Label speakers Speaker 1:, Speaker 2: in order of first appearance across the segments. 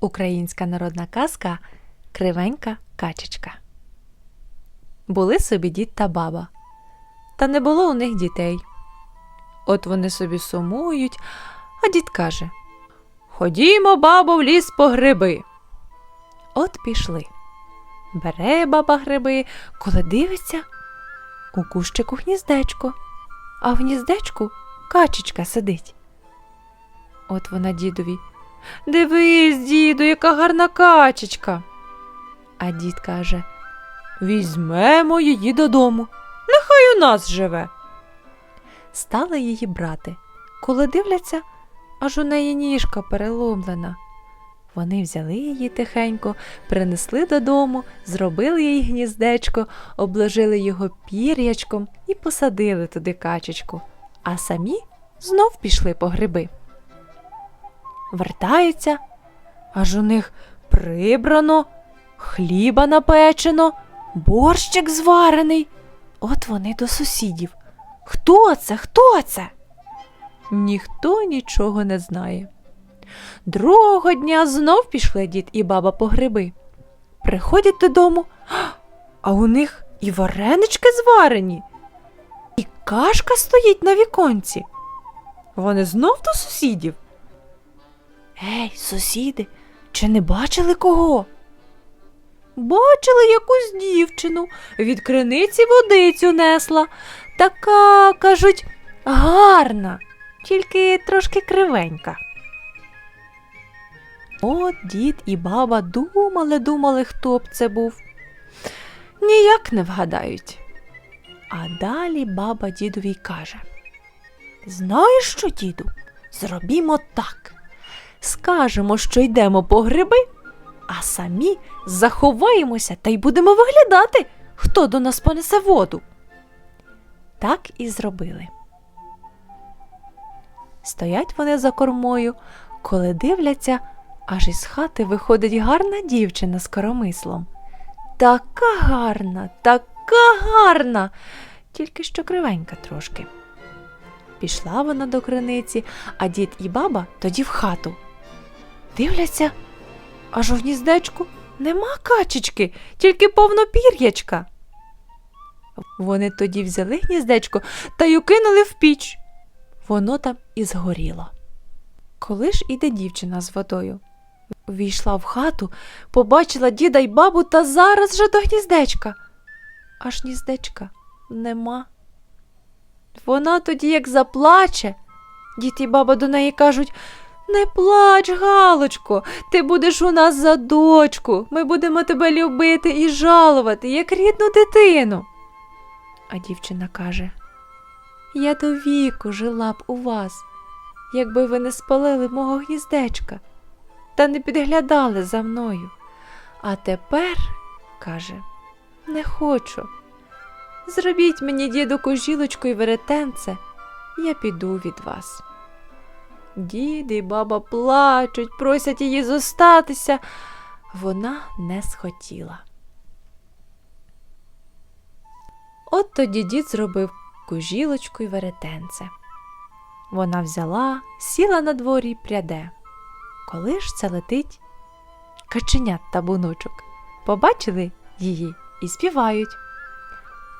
Speaker 1: Українська народна казка Кривенька качечка. Були собі дід та баба, та не було у них дітей. От вони собі сумують, а дід каже Ходімо, бабо, в ліс по гриби. От пішли. Бере баба гриби, коли дивиться, у кущику гніздечко, а в гніздечку качечка сидить. От вона дідові. Дивись, діду, яка гарна качечка. А дід каже Візьмемо її додому. Нехай у нас живе. Стали її брати. Коли дивляться, аж у неї ніжка переломлена. Вони взяли її тихенько, принесли додому, зробили їй гніздечко, обложили його пір'ячком і посадили туди качечку, а самі знов пішли по гриби. Вертаються, аж у них прибрано, хліба напечено, борщик зварений. От вони до сусідів. Хто це? Хто це? Ніхто нічого не знає. Другого дня знов пішли дід і баба по гриби. Приходять додому, а у них і варенички зварені, кашка стоїть на віконці. Вони знов до сусідів. Ей, сусіди, чи не бачили кого? Бачили якусь дівчину, від криниці водицю несла. Така, кажуть, гарна, тільки трошки кривенька. От дід і баба думали, думали, хто б це був. Ніяк не вгадають. А далі баба дідові каже: Знаєш що, діду? Зробімо так. Скажемо, що йдемо по гриби, а самі заховаємося та й будемо виглядати, хто до нас понесе воду. Так і зробили. Стоять вони за кормою, коли дивляться, аж із хати виходить гарна дівчина з коромислом. Така гарна, така гарна, тільки що кривенька трошки. Пішла вона до криниці, а дід і баба тоді в хату. Дивляться, аж у гніздечку нема качечки, тільки повно пір'ячка. Вони тоді взяли гніздечко та й укинули в піч. Воно там і згоріло. Коли ж іде дівчина з водою? Війшла в хату, побачила діда й бабу та зараз же до гніздечка. Аж гніздечка нема. Вона тоді як заплаче. Дід і баба до неї кажуть Не плач, Галочко, ти будеш у нас за дочку. Ми будемо тебе любити і жалувати, як рідну дитину. А дівчина каже Я до віку жила б у вас, якби ви не спалили мого гніздечка та не підглядали за мною. А тепер, каже, не хочу. Зробіть мені, діду, кожілочку і веретенце, я піду від вас. Дід і баба плачуть, просять її зостатися. Вона не схотіла. От тоді дід зробив кужілочку й веретенце. Вона взяла, сіла на дворі й пряде. Коли ж це летить каченят та буночок, побачили її і співають.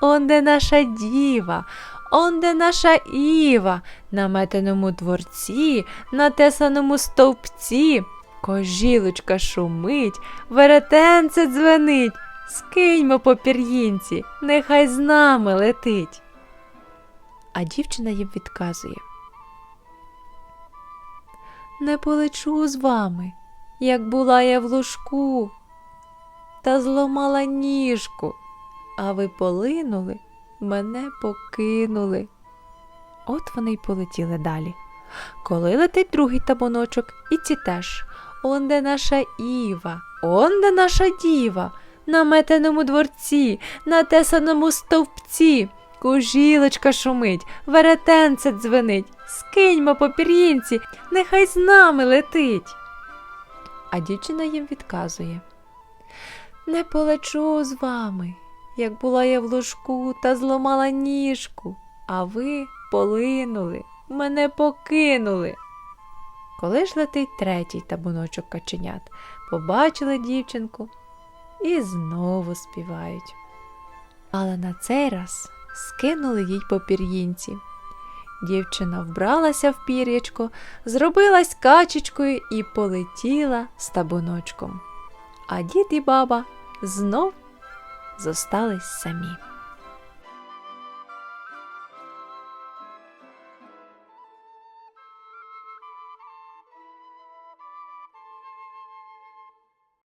Speaker 1: Он де наша діва, он де наша Іва, на метеному дворці, на тесаному стовпці, кожілочка шумить, веретенце дзвенить, скиньмо по пір'їнці, нехай з нами летить. А дівчина їм відказує. Не полечу з вами, як була я в лужку, та зломала ніжку, а ви полинули, мене покинули. От вони й полетіли далі. Коли летить другий табуночок, і ці теж. Он де наша Іва, он де наша діва, на метеному дворці, на тесаному стовпці. Кужілочка шумить, веретенце дзвенить, скиньмо по пір'їнці, нехай з нами летить. А дівчина їм відказує Не полечу з вами, як була я в ложку та зламала ніжку, а ви полинули, мене покинули. Коли ж летить третій табуночок каченят, побачили дівчинку і знову співають. Але на цей раз скинули їй по пір'їнці. Дівчина вбралася в пір'ячко, зробилась качечкою і полетіла з табуночком. А дід і баба знов зостались самі.